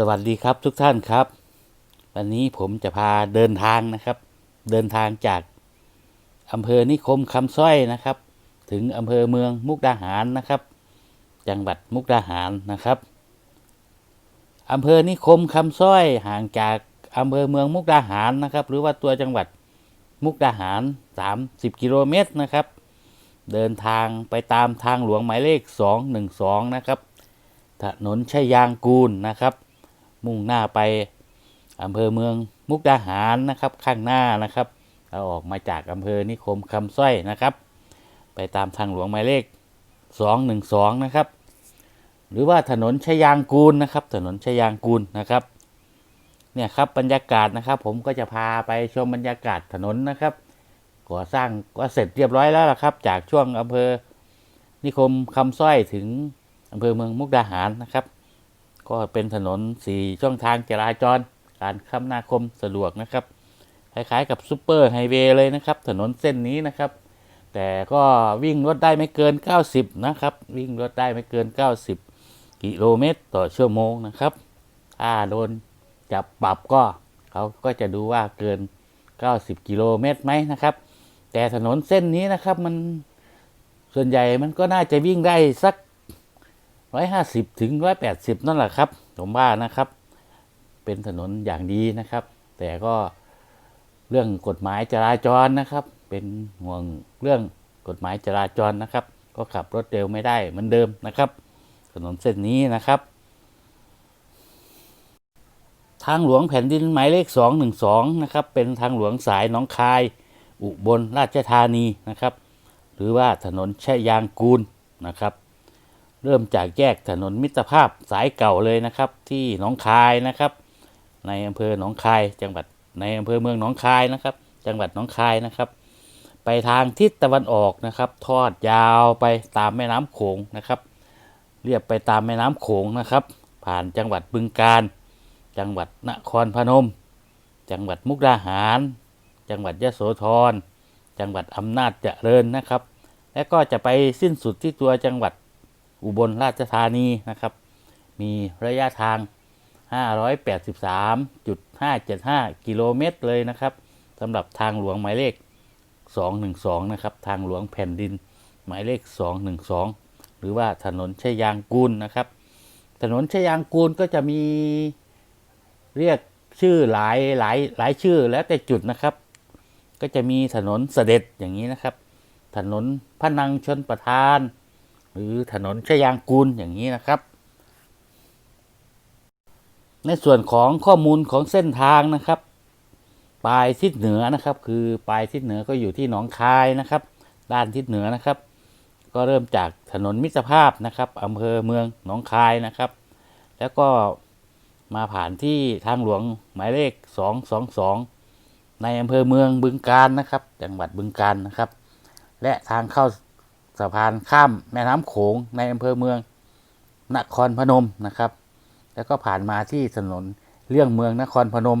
สวัสดีครับทุกท่านครับ วันนี้ผมจะพาเดินทางนะครับ เดินทางจากอำเภอนิคมคำสร้อยนะครับ ถึงอำเภอเมืองมุกดาหารนะครับ จังหวัดมุกดาหารนะครับอำเภอนิคมคำสร้อยห่างจากอำเภอเมืองมุกดาหารนะครับ หรือว่าตัวจังหวัดมุกดาหาร 30 กิโลเมตรนะครับ เดินทางไปตามทางหลวงหมายเลข 212 นะครับ ถนนชัยยางกูลนะครับ มุ่งหน้าไปอำเภอเมืองมุกดาหารนะครับข้างหน้านะครับเราออกมาจากอำเภอนิคมคำสร้อยนะครับ ไปตามทางหลวงหมายเลข 212 นะครับ หรือว่าถนนชยางกูลนะครับ ถนนชยางกูลนะครับเนี่ยครับบรรยากาศนะครับ ผมก็จะพาไปชมบรรยากาศถนนนะครับก่อสร้างก็เสร็จเรียบร้อยแล้วละครับ จากช่วงอำเภอนิคมคำสร้อยถึงอำเภอเมืองมุกดาหารนะครับ ก็เป็นถนนสี่ช่องทางจราจร การคมนาคมสะดวกนะครับ คล้ายๆ กับซูเปอร์ไฮเวย์เลยนะครับ ถนนเส้นนี้นะครับ แต่ก็วิ่งรถได้ไม่เกิน 90 นะครับ วิ่งรถได้ไม่เกิน 90 กิโลเมตรต่อชั่วโมงนะครับ ถ้าโดนจับปรับก็เขาก็จะดูว่าเกิน 90 กิโลเมตรไหมนะครับ แต่ถนนเส้นนี้นะครับมันส่วนใหญ่มันก็น่าจะวิ่งได้สัก 150ถึง180นั่นแหละครับผมว่านะครับ เป็นถนนอย่างดีนะครับ แต่ก็เรื่องกฎหมายจราจรนะครับ เป็นห่วงเรื่องกฎหมายจราจรนะครับ ก็ขับรถเร็วไม่ได้เหมือนเดิมนะครับ ถนนเส้นนี้นะครับ ทางหลวงแผ่นดินหมายเลข 212 นะครับ เป็นทางหลวงสายหนองคาย อุบลราชธานีนะครับ หรือว่าถนนชัยยางกูลนะครับ เริ่มจากแยกถนนมิตรภาพสายเก่าเลยนะครับ ที่หนองคายนะครับ ในอำเภอหนองคาย จังหวัดในอำเภอเมืองหนองคายนะครับ จังหวัดหนองคายนะครับ ไปทางทิศตะวันออกนะครับ ทอดยาวไปตามแม่น้ำโขงนะครับเรียบไปตามแม่น้ำโขงนะครับ ผ่านจังหวัดบึงกาฬจังหวัดนครพนม จังหวัดมุกดาหาร จังหวัดยะโสธรจังหวัดอำนาจเจริญนะครับ และก็จะไปสิ้นสุดที่ตัวจังหวัด อุบลราชธานีนะครับ มีระยะทาง 583.575 กิโลเมตรเลยนะครับสำหรับทางหลวงหมายเลข 212 นะครับ ทางหลวงแผ่นดินหมายเลข 212 หรือว่าถนนชัยยางกูลนะครับ ถนนชัยยางกูลก็จะมีเรียกชื่อหลายหลายหลายชื่อแล้วแต่จุดนะครับ ก็จะมีถนนเสด็จอย่างนี้นะครับ ถนนพระนังชนประทาน หรือถนนชยางกูลอย่างนี้นะครับ ในส่วนของข้อมูลของเส้นทางนะครับปลายทิศเหนือนะครับ คือปลายทิศเหนือก็อยู่ที่หนองคายนะครับ ด้านทิศเหนือนะครับ ก็เริ่มจากถนนมิตรภาพนะครับอำเภอเมืองหนองคายนะครับ แล้วก็มาผ่านที่ทางหลวงหมายเลข 222 ในอำเภอเมืองบึงกาฬนะครับ จังหวัดบึงกาฬนะครับ และทางเข้า สะพานข้ามแม่น้ำโขงในอำเภอเมืองนครพนมนะครับ แล้วก็ผ่านมาที่ถนนเลี่ยงเมืองนครพนม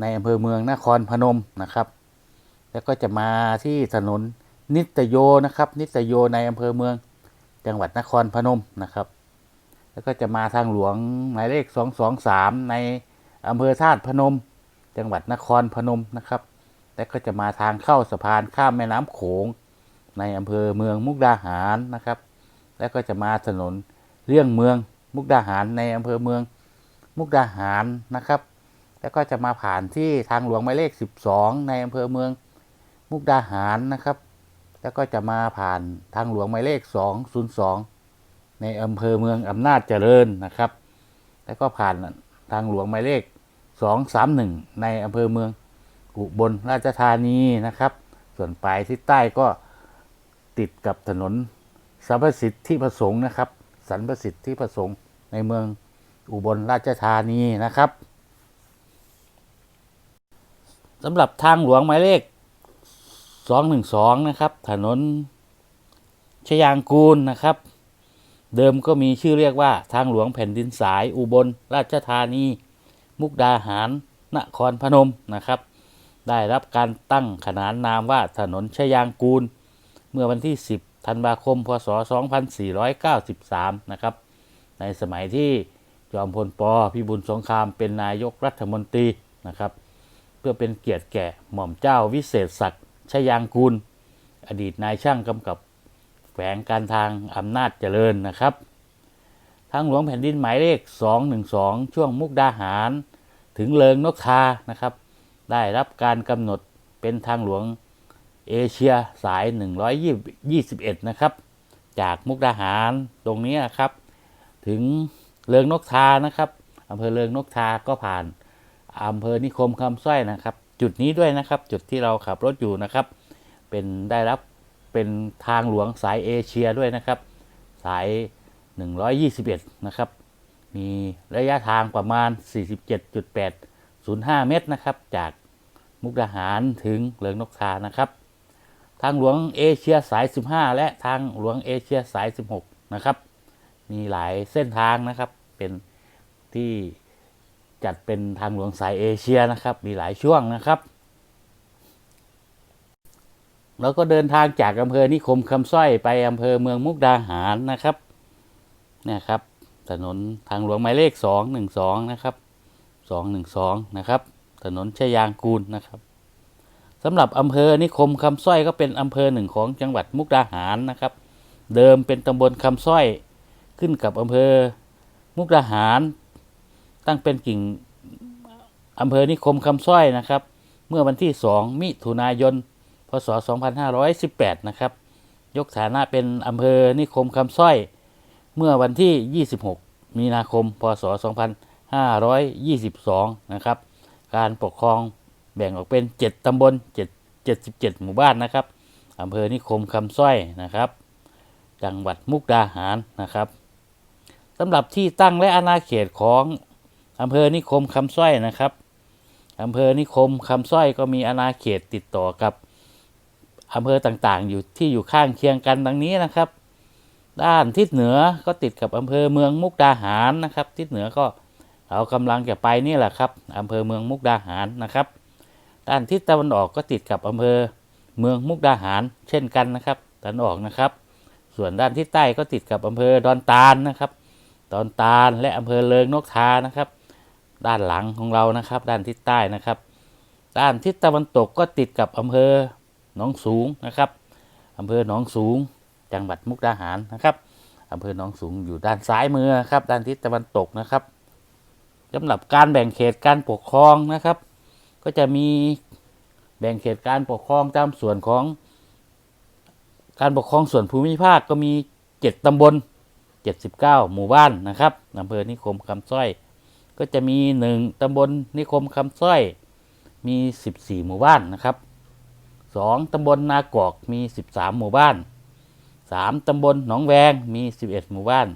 ในอำเภอเมืองนครพนมนะครับ แล้วก็จะมาที่ถนนนิตโยนะครับ นิตโยในอำเภอเมือง จังหวัดนครพนมนะครับ แล้วก็จะมาทางหลวงหมายเลข 223 ในอำเภอธาตุพนม จังหวัดนครพนมนะครับ แล้วก็จะมาทางเข้าสะพานข้ามแม่น้ำโขง ในอำเภอเมืองมุกดาหารนะครับ แล้วก็จะมาถนนเลี่ยงเมืองมุกดาหารในอำเภอเมืองมุกดาหารนะครับ แล้วก็จะมาผ่านที่ทางหลวงหมายเลข 12 ในอำเภอเมืองมุกดาหารนะครับ แล้วก็จะมาผ่านทางหลวงหมายเลข 202 ในอำเภอเมืองอำนาจเจริญนะครับ แล้วก็ผ่านทางหลวงหมายเลข 231 ในอำเภอเมืองอุบลราชธานีนะครับ ส่วนปลายทิศใต้ก็ ติดกับถนนสรรพสิทธิประสงค์นะครับสรรพสิทธิประสงค์ในเมืองอุบลราชธานีนะครับสำหรับทางหลวงหมายเลข 212 นะครับ ถนนชยางกูลนะครับ เดิมก็มีชื่อเรียกว่าทางหลวงแผ่นดินสายอุบลราชธานี มุกดาหาร นครพนมนะครับ ได้รับการตั้งขนานนามว่าถนนชยางกูล เมื่อวันที่ 10 ธันวาคม พศ 2493 นะครับ ในสมัยที่จอมพลปพิบูลสงครามเป็นนายกรัฐมนตรีนะครับ เพื่อเป็นเกียรติแก่หม่อมเจ้าวิเศษศักดิ์ชยางกูล อดีตนายช่างกำกับแฝงการทางอำนาจเจริญนะครับ ทางหลวงแผ่นดินหมายเลข 212 ช่วงมุกดาหาร ถึงเลิงนกทานะครับ ได้รับการกำหนดเป็นทางหลวง เอเชียสาย 121 นะครับ จากมุกดาหารตรงนี้นะครับ ถึงเลิงนกทานะครับอำเภอเลิงนกทาก็ผ่านอำเภอนิคมคำสร้อยนะครับ จุดนี้ด้วยนะครับ จุดที่เราขับรถอยู่นะครับ เป็นได้รับเป็นทางหลวงสายเอเชียด้วยนะครับ สาย 121 นะครับ มีระยะทางประมาณ 47.805 เมตรนะครับ จากมุกดาหารถึงเลิงนกทานะครับ ทางหลวงเอเชียสาย 15 และทางหลวงเอเชียสาย 16 นะครับ มีหลายเส้นทางนะครับเป็นที่จัดเป็นทางหลวงสายเอเชียนะครับ มีหลายช่วงนะครับแล้วก็เดินทางจากอำเภอนิคมคำสร้อยไปอำเภอเมืองมุกดาหารนะครับเนี่ยครับ ถนนทางหลวงหมายเลข 212 นะครับ 212 นะครับ ถนนชยางกูลนะครับ สำหรับอำเภอนิคมคำสร้อยก็เป็นอำเภอหนึ่งของจังหวัดมุกดาหารนะครับ เดิมเป็นตำบลคำสร้อยขึ้นกับอำเภอมุกดาหาร ตั้งเป็นกิ่งอำเภอนิคมคำสร้อยนะครับ เมื่อวันที่ 2 มิถุนายน พศ 2518 นะครับ ยกฐานะเป็นอำเภอนิคมคำสร้อย เมื่อวันที่ 26 มีนาคม พศ 2522 นะครับ การปกครอง แบ่งออกเป็น 7 ตำบล 7 77 หมู่บ้านนะครับอำเภอนิคมคำสร้อยนะครับ จังหวัดมุกดาหารนะครับสำหรับที่ตั้งและอาณาเขตของอำเภอนิคมคำสร้อยนะครับอำเภอนิคมคำสร้อยก็มีอาณาเขตติดต่อกับอำเภอต่างๆ อยู่ที่อยู่ข้างเคียงกันดังนี้นะครับ ด้านทิศเหนือก็ติดกับอำเภอเมืองมุกดาหารนะครับ ทิศเหนือก็เรากำลังจะไปนี่แหละครับอำเภอเมืองมุกดาหารนะครับ ด้านทิศตะวันออกก็ติดกับอำเภอเมืองมุกดาหารเช่นกันนะครับตะวันออกนะครับ ส่วนด้านทิศใต้ก็ติดกับอำเภอดอนตาลนะครับ ดอนตาลและอำเภอเลิงนกทานะครับ ด้านหลังของเรานะครับ ด้านทิศใต้นะครับ ด้านทิศตะวันตกก็ติดกับอำเภอหนองสูงนะครับอำเภอหนองสูง จังหวัดมุกดาหารนะครับอำเภอหนองสูงอยู่ด้านซ้ายมือครับ ด้านทิศตะวันตกนะครับสำหรับการแบ่งเขตการปกครองนะครับ ก็จะมีแบ่งเขตการปกครองตามส่วนของ การปกครองส่วนภูมิภาคก็มี 7 ตำบล 79 หมู่บ้านนะครับอำเภอนิคมคำสร้อย ก็จะมี 1 ตำบลนิคมคำสร้อย มี 14 หมู่บ้านนะครับ 2 ตำบลนากอกมี 13 หมู่บ้าน 3 ตำบลหนองแวงมี 11 หมู่บ้าน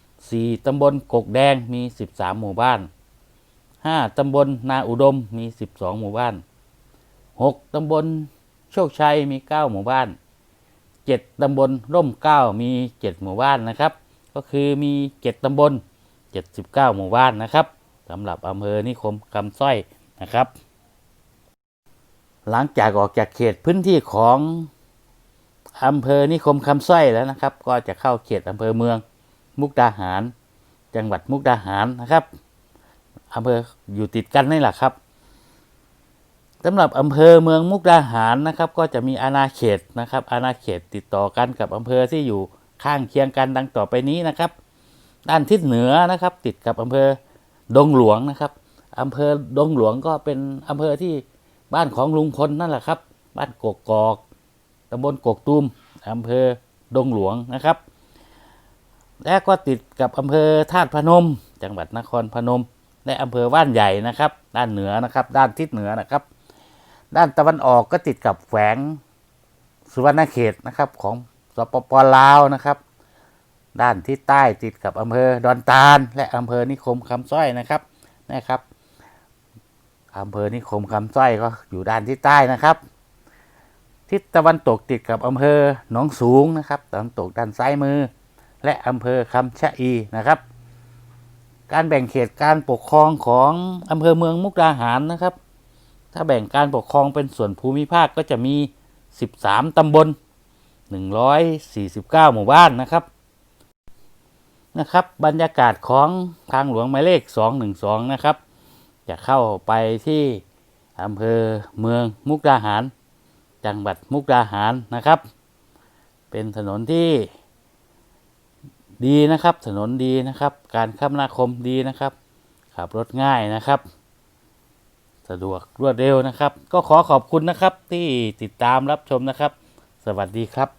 4 ตำบลกกแดงมี 13 หมู่บ้าน 5ตำบลนาอุดมมี 12 หมู่บ้าน 6ตำบลโชคชัยมี 9 หมู่บ้าน 7ตำบลร่มเก้ามี 7 หมู่บ้านนะครับ ก็คือมี 7ตำบล 79 หมู่บ้านนะครับสำหรับอำเภอนิคมคำสร้อยนะครับ หลังจากออกจากเขตพื้นที่ของอำเภอนิคมคำสร้อยแล้วนะครับ ก็จะเข้าเขตอำเภอเมือง มุกดาหาร จังหวัดมุกดาหารนะครับ อำเภออยู่ติดกันนี่แหละครับสำหรับอำเภอเมืองมุกดาหารนะครับ ก็จะมีอาณาเขตนะครับ อาณาเขตติดต่อกันกับอำเภอที่อยู่ข้างเคียงกันดังต่อไปนี้นะครับ ด้านทิศเหนือนะครับ ติดกับอำเภอดงหลวงนะครับอำเภอดงหลวงก็เป็นอำเภอที่บ้านของลุงพลนั่นแหละครับ บ้านกกกอกตำบลกกตูมอำเภอดงหลวงนะครับ และก็ติดกับอำเภอธาตุพนม จังหวัดนครพนม และอำเภอว่านใหญ่นะครับ ด้านเหนือนะครับ ด้านทิศเหนือนะครับ ด้านตะวันออกก็ติดกับแฝงสุวรรณเขตนะครับ ของสปปลาวนะครับ ด้านทิศใต้ติดกับอำเภอดอนตาล และอำเภอนิคมคำสร้อยนะครับนะครับอำเภอนิคมคำสร้อยก็อยู่ด้านทิศใต้นะครับ ทิศตะวันตกติดกับอำเภอหนองสูงนะครับตะวันตกด้านซ้ายมือ และอำเภอคำชะอีนะครับ การแบ่งเขตการปกครองของอำเภอเมืองมุกดาหารนะครับ ถ้าแบ่งการปกครองเป็นส่วนภูมิภาคก็จะมี 13 ตำบล 149 หมู่บ้านนะครับนะครับ บรรยากาศของทางหลวงหมายเลข 212 นะครับ จะเข้าไปที่อำเภอเมืองมุกดาหาร จังหวัดมุกดาหารนะครับ เป็นถนนที่ ดีนะครับ ถนนดีนะครับ การคมนาคมดีนะครับ ขับรถง่ายนะครับ สะดวกรวดเร็วนะครับ ก็ขอขอบคุณนะครับที่ติดตามรับชมนะครับ สวัสดีครับ